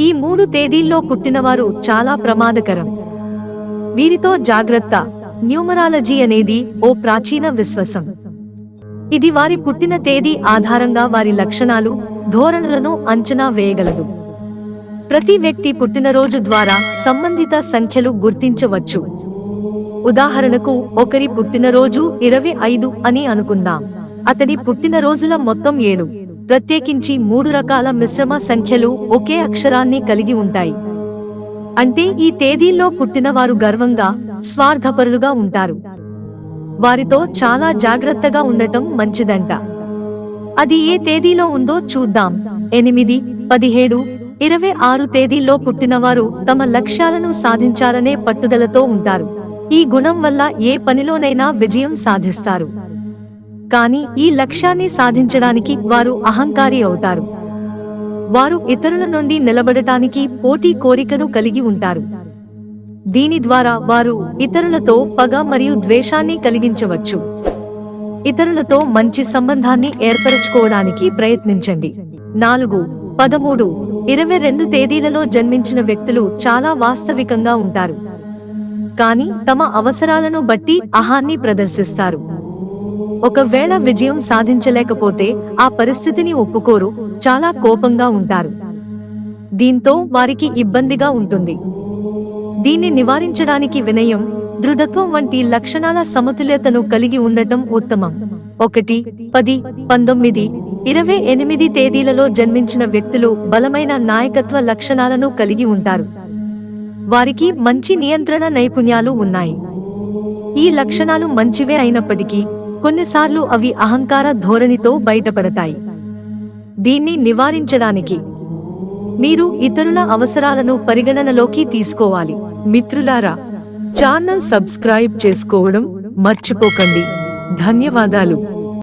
ఈ మూడు తేదీల్లో పుట్టినవారు చాలా ప్రమాదకరం. వీరితో జాగ్రత్త న్యూమరాలజీ అనేది ఓ ప్రాచీన విశ్వాసం. ఇది వారి పుట్టిన తేదీ ఆధారంగా వారి లక్షణాలు ధోరణులను అంచనా వేయగలదు. ప్రతి వ్యక్తి పుట్టినరోజు ద్వారా సంబంధిత సంఖ్యలు గుర్తించవచ్చు. ఉదాహరణకు ఒకరి పుట్టినరోజు ఇరవై ఐదు అని అనుకుందాం. అతని పుట్టినరోజుల మొత్తం ఏడు. ప్రత్యేకించి మూడు రకాల మిశ్రమ సంఖ్యలు ఒకే అక్షరాన్ని కలిగి ఉంటాయి. అంటే ఈ తేదీల్లో పుట్టినవారు గర్వంగా స్వార్థపరులుగా ఉంటారు. వారితో చాలా జాగ్రత్తగా ఉండటం మంచిదంట. అది ఏ తేదీలో ఉందో చూద్దాం. ఎనిమిది పదిహేడు ఇరవై ఆరు తేదీల్లో పుట్టినవారు తమ లక్ష్యాలను సాధించాలనే పట్టుదలతో ఉంటారు. ఈ గుణం వల్ల ఏ పనిలోనైనా విజయం సాధిస్తారు. కానీ ఈ లక్ష్యాన్ని సాధించడానికి వారు అహంకారి అవుతారు. వారు ఇతరుల నుండి నిలబడటానికి పోటీ కోరికను కలిగి ఉంటారు. దీని ద్వారా వారు ఇతరులతో పగ మరియు ద్వేషాన్ని కలిగించవచ్చు. ఇతరులతో మంచి సంబంధాన్ని ఏర్పరచుకోవడానికి ప్రయత్నించండి. నాలుగు పదమూడు ఇరవై రెండు తేదీలలో జన్మించిన వ్యక్తులు చాలా వాస్తవికంగా ఉంటారు. కానీ తమ అవసరాలను బట్టి అహాన్ని ప్రదర్శిస్తారు. ఒకవేళ విజయం సాధించలేకపోతే ఆ పరిస్థితిని ఒప్పుకోరు చాలా కోపంగా ఉంటారు. దీంతో వారికి ఇబ్బందిగా ఉంటుంది. దీన్ని నివారించడానికి వినయం దృఢత్వం వంటి లక్షణాల సమతుల్యతను కలిగి ఉండటం ఉత్తమం. ఒకటి పది పంతొమ్మిది ఇరవై ఎనిమిది తేదీలలో జన్మించిన వ్యక్తులు బలమైన నాయకత్వ లక్షణాలను కలిగి ఉంటారు. వారికి మంచి నియంత్రణ నైపుణ్యాలు ఉన్నాయి. ఈ లక్షణాలు మంచివే అయినప్పటికీ కొన్నిసార్లు అవి అహంకార ధోరణితో బయటపడతాయి. దీన్ని నివారించడానికి మీరు ఇతరుల అవసరాలను పరిగణనలోకి తీసుకోవాలి. మిత్రులారా ఛానల్ సబ్స్క్రైబ్ చేసుకోవడం మర్చిపోకండి. ధన్యవాదాలు.